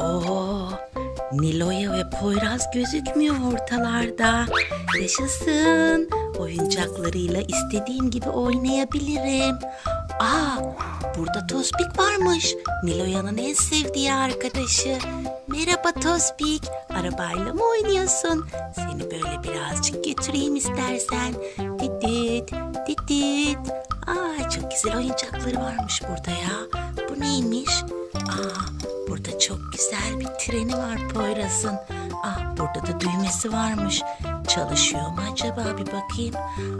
Oo, Nilo'ya ve Poyraz gözükmüyor ortalarda. Yaşasın. Oyuncaklarıyla istediğim gibi oynayabilirim. Aa, burada Tospik varmış. Nilo'yanın en sevdiği arkadaşı. Merhaba Tospik. Arabayla mı oynuyorsun? Seni böyle birazcık götüreyim istersen. Didit, didit. Aa, çok güzel oyuncakları varmış burada ya. Bu neymiş? Aa, burada çok güzel bir treni var Poyraz'ın. Ah, burada da düğmesi varmış. Çalışıyor mu acaba bir bakayım.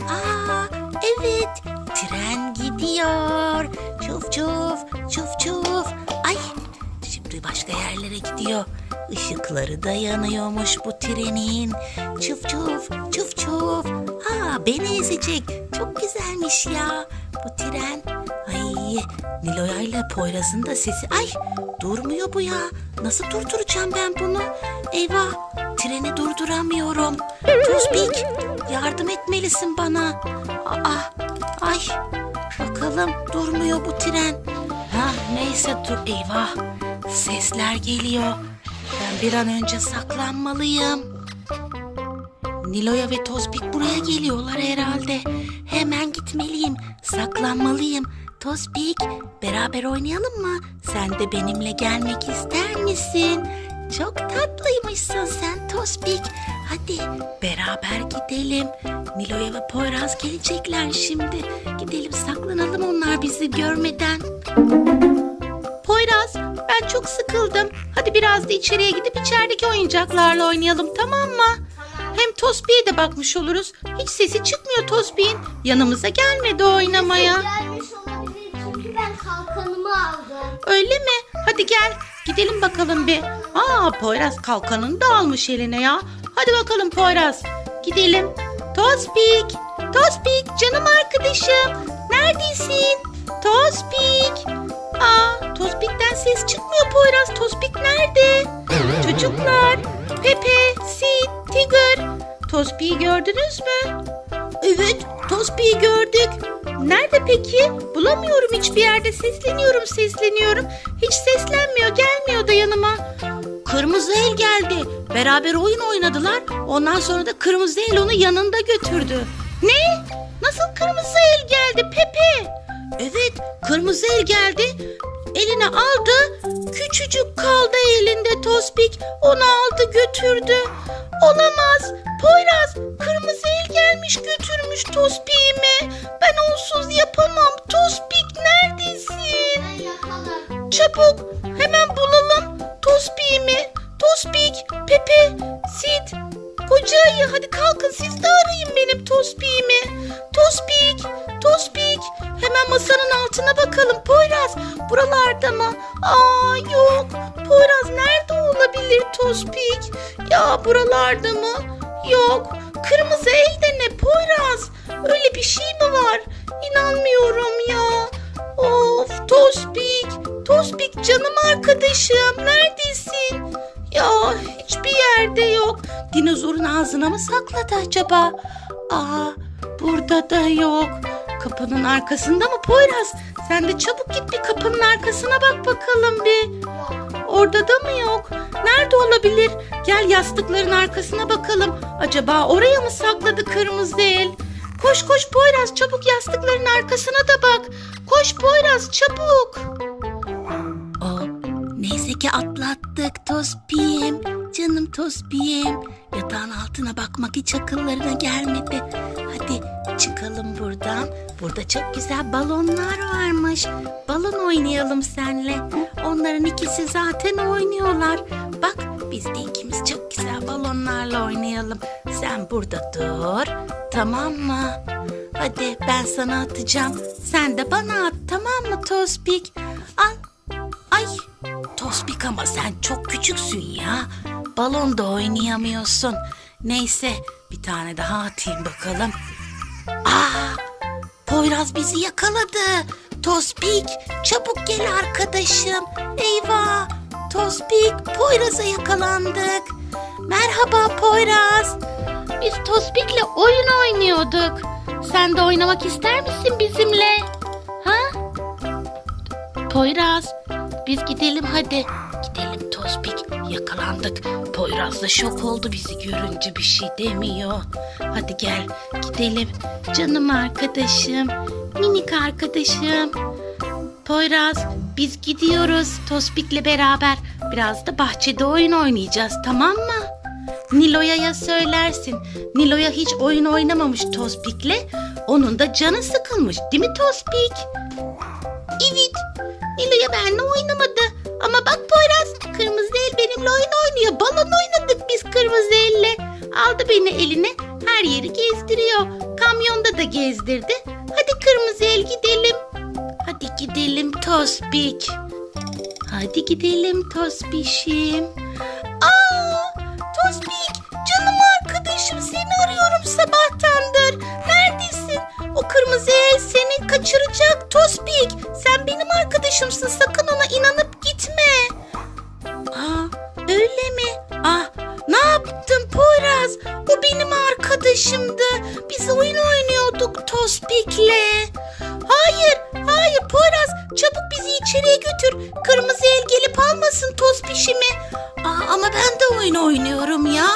Aa, evet. Tren gidiyor. Çuf çuf, çuf çuf. Ay, şimdi başka yerlere gidiyor. Işıkları da yanıyormuş bu trenin. Çuf çuf, çuf çuf. Aa, beni ezecek. Çok güzelmiş ya bu tren. Ay, Niloya ile Poyraz'ın da sesi. Ay, durmuyor bu ya. Nasıl durduracağım ben bunu? Eyvah, treni durduramıyorum. Tuzbik, yardım etmelisin bana. Aa, ay, bakalım durmuyor bu tren. Ha, neyse dur, eyvah. Sesler geliyor. Ben bir an önce saklanmalıyım. Niloya ve Tozbik buraya geliyorlar herhalde. Hemen gitmeliyim. Saklanmalıyım. Tozbik, beraber oynayalım mı? Sen de benimle gelmek ister misin? Çok tatlıymışsın sen Tozbik. Hadi beraber gidelim. Niloya ve Poyraz gelecekler şimdi. Gidelim saklanalım onlar bizi görmeden. Poyraz, ben çok sıkıldım. Hadi biraz da içeriye gidip içerideki oyuncaklarla oynayalım tamam mı? Hem Tosbi'ye de bakmış oluruz. Hiç sesi çıkmıyor Tosbi'nin. Yanımıza gelmedi oynamaya. Aldım. Öyle mi? Hadi gel. Gidelim bakalım bir. Aa Poyraz kalkanını da almış eline ya. Hadi bakalım Poyraz. Gidelim. Tospik. Tospik canım arkadaşım. Neredesin? Tospik. Aa Tospik'ten ses çıkmıyor Poyraz. Tospik nerede? Çocuklar. Pepe, Sid, Tigger. Tospik'i gördünüz mü? Evet, Tospik'i gördük. Nerede peki? Bulamıyorum hiçbir yerde. Sesleniyorum, sesleniyorum. Hiç seslenmiyor, gelmiyor da yanıma. Kırmızı el geldi. Beraber oyun oynadılar. Ondan sonra da kırmızı el onu yanında götürdü. Ne? Nasıl kırmızı el geldi Pepe? Evet, kırmızı el geldi. Eline aldı. Küçücük kaldı elinde Tospik. Onu aldı götürdü. Olamaz. Poyraz kırmızı el gelmiş götürmüş Tospik'imi. Ben onsuz yapamam. Tospik neredesin? Ben. Çabuk hemen bulalım Tospik'imi. Tospik, Pepe, Sid, Koca ayı hadi kalkın siz de altına bakalım. Poyraz buralarda mı? Aa yok. Poyraz nerede olabilir Tospik? Ya buralarda mı? Yok. Kırmızı elde ne Poyraz? Öyle bir şey mi var? İnanmıyorum ya. Of Tospik, Tospik canım arkadaşım neredesin? Ya hiçbir yerde yok. Dinozorun ağzına mı sakladı acaba? Aa burada da yok. Kapının arkasında mı Poyraz? Sen de çabuk git bir kapının arkasına bak bakalım bir. Orada da mı yok? Nerede olabilir? Gel yastıkların arkasına bakalım. Acaba oraya mı sakladı kırmızı el? Koş koş Poyraz çabuk yastıkların arkasına da bak. Koş Poyraz çabuk. Aa, neyse ki atlattık Tospiyem. Canım Tospiyem. Yatağın altına bakmak hiç akıllarına gelmedi. Hadi çıkalım buradan. Burada çok güzel balonlar varmış. Balon oynayalım senle. Onların ikisi zaten oynuyorlar. Bak biz de ikimiz çok güzel balonlarla oynayalım. Sen burada dur. Tamam mı? Hadi ben sana atacağım. Sen de bana at tamam mı Tospik? Al. Ay Tospik ama sen çok küçüksün ya. Balon da oynayamıyorsun. Neyse bir tane daha atayım bakalım. Aa Poyraz bizi yakaladı. Tospik çabuk gel arkadaşım. Eyvah Tospik Poyraz'a yakalandık. Merhaba Poyraz. Biz Tospik'le oyun oynuyorduk. Sen de oynamak ister misin bizimle? Ha? Poyraz biz gidelim hadi. Gidelim Tospik. Yakalandık. Poyraz da şok oldu bizi görünce bir şey demiyor. Hadi gel gidelim. Canım arkadaşım, minik arkadaşım. Poyraz biz gidiyoruz Tospik'le beraber. Biraz da bahçede oyun oynayacağız tamam mı? Nilo'ya söylersin. Nilo'ya hiç oyun oynamamış Tospik'le. Onun da canı sıkılmış değil mi Tospik? Evet. Nilo'ya benimle oynamadı. Ama bak Aldı beni eline her yeri gezdiriyor. Kamyonda da gezdirdi. Hadi kırmızı el gidelim. Hadi gidelim Tospik. Hadi gidelim Tospişim. Aa, Tospik canım arkadaşım seni arıyorum sabahtandır. Neredesin? O kırmızı el seni kaçıracak Tospik. Sen benim arkadaşımsın sakın ona inanıp arkadaşımdı. Biz oyun oynuyorduk Tospik'le. Hayır, hayır Poyraz çabuk bizi içeriye götür. Kırmızı el gelip almasın Tospişimi. Aa, ama ben de oyun oynuyorum ya.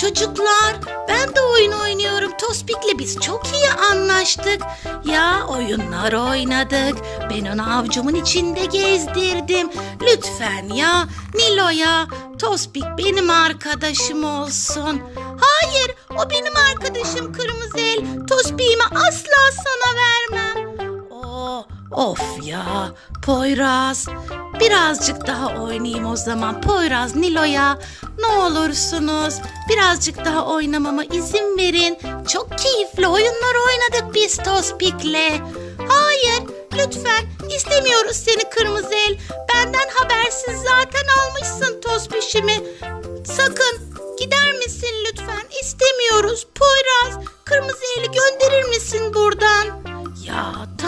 Çocuklar ben de oyun oynuyorum. Tospik'le biz çok iyi anlaştık. Ya oyunlar oynadık. Ben onu avcumun içinde gezdirdim. Lütfen ya Nilo'ya Tospik benim arkadaşım olsun. Hayır o benim arkadaşım Kırmızı El. Tospik'imi asla sana vermem. Of ya Poyraz. Birazcık daha oynayayım o zaman Poyraz Nilo'ya. Ne olursunuz birazcık daha oynamama izin verin. Çok keyifli oyunlar oynadık biz Tospik'le. Hayır lütfen istemiyoruz seni kırmızı el. Benden habersiz zaten almışsın Tospiş'imi. Sakın gider misin lütfen? İstemiyoruz Poyraz. Kırmızı eli gönderir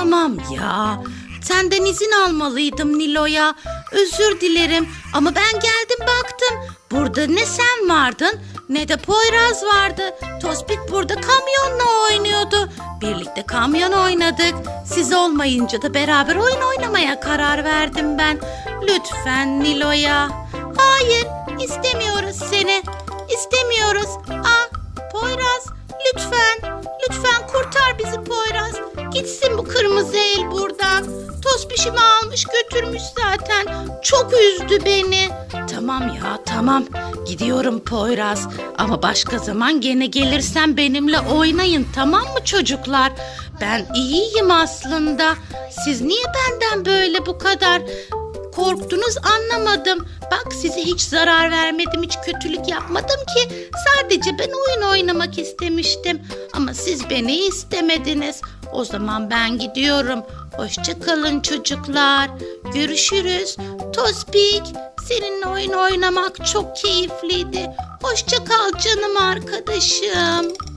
tamam ya. Senden izin almalıydım Nilo'ya. Özür dilerim ama ben geldim baktım. Burada ne sen vardın ne de Poyraz vardı. Tospik burada kamyonla oynuyordu. Birlikte kamyon oynadık. Siz olmayınca da beraber oyun oynamaya karar verdim ben. Lütfen Nilo'ya. Hayır istemiyoruz seni. İstemiyoruz. Ah Gitsin bu kırmızı el buradan. Tospişimi almış götürmüş zaten. Çok üzdü beni. Tamam ya tamam. Gidiyorum Poyraz. Ama başka zaman gene gelirsen benimle oynayın tamam mı çocuklar? Ben iyiyim aslında. Siz niye benden böyle bu kadar korktunuz anlamadım. Bak size hiç zarar vermedim, hiç kötülük yapmadım ki. Sadece ben oyun oynamak istemiştim. Ama siz beni istemediniz. O zaman ben gidiyorum. Hoşça kalın çocuklar. Görüşürüz. Tospik, seninle oyun oynamak çok keyifliydi. Hoşça kal canım arkadaşım.